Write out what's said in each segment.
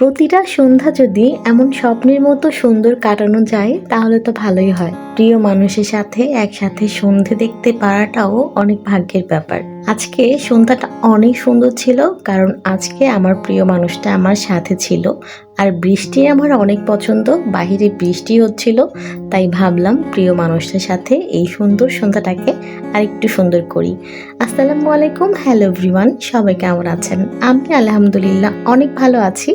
প্রতিটা সন্ধ্যা যদি এমন স্বপ্নের মতো সুন্দর কাটানো যায়, তাহলে তো ভালোই হয়। প্রিয় মানুষের সাথে একসাথে সন্ধে দেখতে পারাটাও অনেক ভাগ্যের ব্যাপার। আজকে সন্ধ্যাটা অনেক সুন্দর ছিল, কারণ আজকে আমার প্রিয় মানুষটা আমার সাথে ছিল। আর বৃষ্টি আমার অনেক পছন্দ, বাহিরে বৃষ্টি হচ্ছিল, তাই ভাবলাম প্রিয় মানুষটার সাথে এই সুন্দর সন্ধ্যাটাকে আর একটু সুন্দর করি। আসসালামু আলাইকুম, হ্যালো এভরিওয়ান, সবাই কেমন আছেন? আমি আলহামদুলিল্লাহ অনেক ভালো আছি।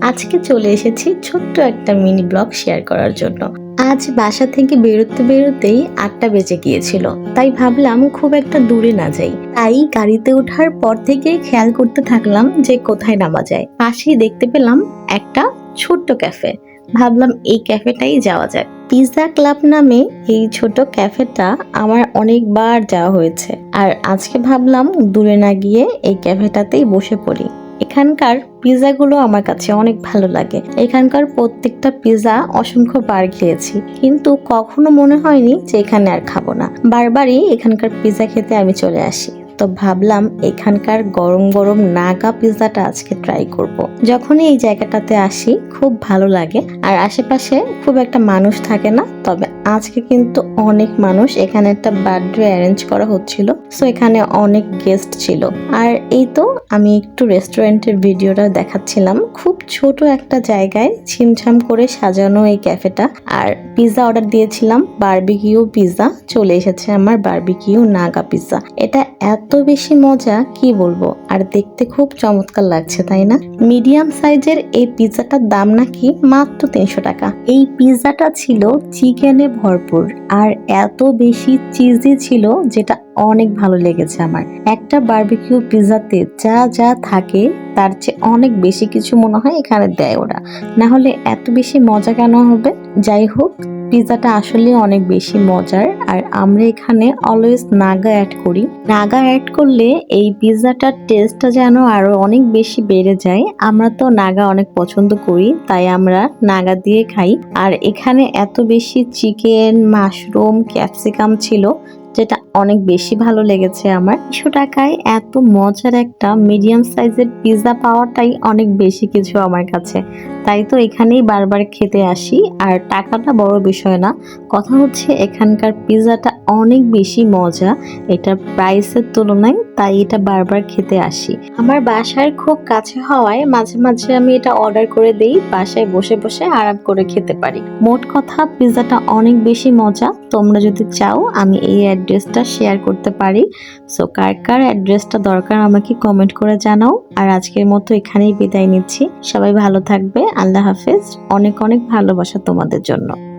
আজকে চলে এসেছি ছোট্ট একটা মিনি ব্লগ শেয়ার করার জন্য। আজ বাসা থেকে বেরোতে বেরোতেই আটটা বেজে গিয়েছিল। তাই ভাবলাম খুব একটা দূরে না যাই। তাই গাড়িতে ওঠার পর থেকে খেয়াল করতে থাকলাম যে কোথায় নামা যায়। পাশেই দেখতে পেলাম একটা ছোট্ট ক্যাফে। ভাবলাম এই ক্যাফেটাই যাওয়া যায় পিৎজা ক্লাব নামে এই ছোট ক্যাফেটা আমার অনেকবার যাওয়া হয়েছে। আর আজকে ভাবলাম দূরে না গিয়ে এই ক্যাফেটাতেই বসে পড়ি। এখানকার পিজাগুলো আমার কাছে অনেক ভালো লাগে। এখানকার প্রত্যেকটা পিজা অসংখ্য বার খেয়েছি। কিন্তু কখনো মনে হয়নি যে এখানে আর খাব না। বারবারই এখানকার পিজা খেতে আমি চলে আসি। তো ভাবলাম এখানকার গরম গরম নাগা পিৎজাটা আজকে ট্রাই করব। যখনই এই জায়গাটাতে আসি, খুব ভালো লাগে। আর আশেপাশে খুব একটা মানুষ থাকে না, তবে আজকে কিন্তু অনেক মানুষ এখানে একটা বার্থডে অ্যারেঞ্জ করা হচ্ছিল। সো এখানে অনেক গেস্ট ছিল। আর এই তো আমি একটু রেস্টুরেন্টের ভিডিওটা দেখাচ্ছিলাম। খুব ছোট একটা জায়গায় ছিমছাম করে সাজানো এই ক্যাফেটা আর পিৎজা অর্ডার দিয়েছিলাম বারবিকিউ পিৎজা চলে এসেছে আমার বারবিকিউ নাগা পিৎজা এটা এত বেশি মজা, কি বলব? আর দেখতে খুব চমৎকার লাগছে, তাই না? মিডিয়াম সাইজের এই পিৎজাটার দাম নাকি মাত্র তিনশো টাকা। এই পিৎজাটা ছিল চিকেনে ভরপুর, আর এত বেশি চিজি ছিল যেটা অনেক ভালো লেগেছে আমার। একটা বারবিকিউ পিৎজাতে যা যা থাকে, তার চেয়ে অনেক বেশি কিছু মনে হয় এখানে দেয় ওরা। না হলে এত বেশি মজা কেন হবে? যাই হোক পিৎজাটা আসলে অনেক বেশি মজার। আর আমরা এখানে অলওয়েজ নাগা অ্যাড করি। নাগা অ্যাড করলে এই পিৎজাটার টেস্টটা যেন আরও অনেক বেশি বেড়ে যায়। আমরা তো নাগা অনেক পছন্দ করি, তাই আমরা নাগা দিয়ে খাই। আর এখানে এত বেশি চিকেন মাশরুম ক্যাপসিকাম ছিল যেটা অনেক বেশি ভালো লেগেছে আমার। তিনশো টাকায় এত মজার একটা মিডিয়াম সাইজের পিৎজা পাওয়াটাই অনেক বেশি কিছু আমার কাছে। তাই তো এখানেই বারবার খেতে আসি। আর টাকাটা বড় বিষয় না। কথা হচ্ছে, এখানকার পিৎজাটা অনেক বেশি মজা। এটার প্রাইসের তুলনায়, তাই এটা বারবার খেতে আসি। আমার বাসার খুব কাছে হওয়ায় মাঝে মাঝে আমি এটা অর্ডার করে দেই, বাসায় বসে বসে আরাম করে খেতে পারি। মোট কথা পিৎজাটা অনেক বেশি মজা। তোমরা যদি চাও, আমি এই অ্যাড্রেসটা শেয়ার করতে পারি। সো কার কার অ্যাড্রেসটা দরকার আমাকে কমেন্ট করে জানাও। আর আজকের মতো এখানেই বিদায় নিচ্ছি। সবাই ভালো থাকবে। আল্লাহ হাফেজ। অনেক অনেক ভালোবাসা তোমাদের জন্য।